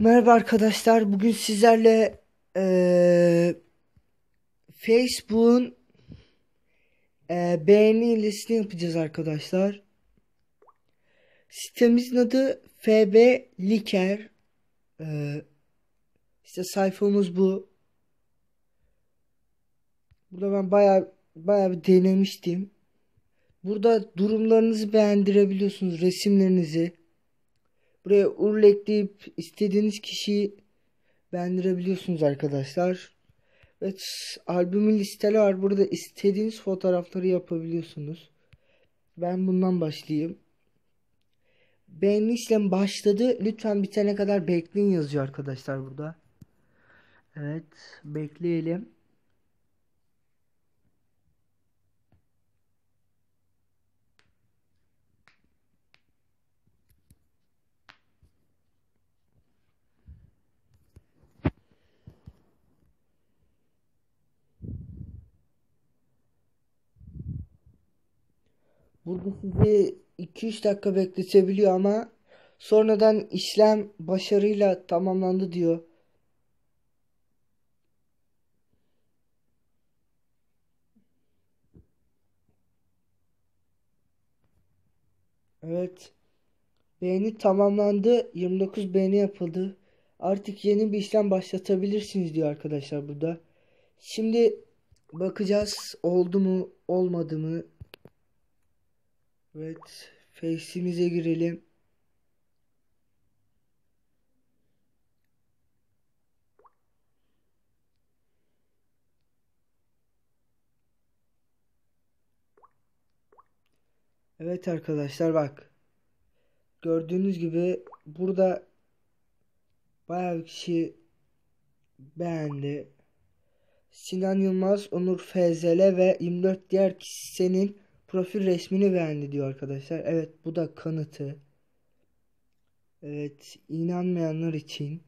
Merhaba arkadaşlar. Bugün sizlerle eee Facebook'un eee, beğeni listesini yapacağız arkadaşlar. Sitemizin adı FB Liker. Eee işte sayfamız bu. Burada ben baya baya bir denemiştim. Burada durumlarınızı beğendirebiliyorsunuz. Resimlerinizi. Buraya url ekleyip istediğiniz kişiyi beğendirebiliyorsunuz arkadaşlar. Evet albümün listeleri var. Burada istediğiniz fotoğrafları yapabiliyorsunuz. Ben bundan başlayayım. Beğeni işlem başladı. Lütfen bitene kadar bekleyin yazıyor arkadaşlar burada. Evet bekleyelim. Burada sizi 2-3 dakika bekletebiliyor ama sonradan işlem başarıyla tamamlandı diyor. Evet. Beğeni tamamlandı. 29 beğeni yapıldı. Artık yeni bir işlem başlatabilirsiniz diyor arkadaşlar burada. Şimdi bakacağız oldu mu olmadı mı. Evet. Face'imize girelim. Evet arkadaşlar bak. Gördüğünüz gibi burada bayağı bir kişi beğendi. Sinan Yılmaz, Onur FZL ve 24 diğer kişinin profil resmini beğendi diyor arkadaşlar. Evet bu da kanıtı. Evet inanmayanlar için.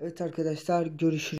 Evet arkadaşlar görüşürüz.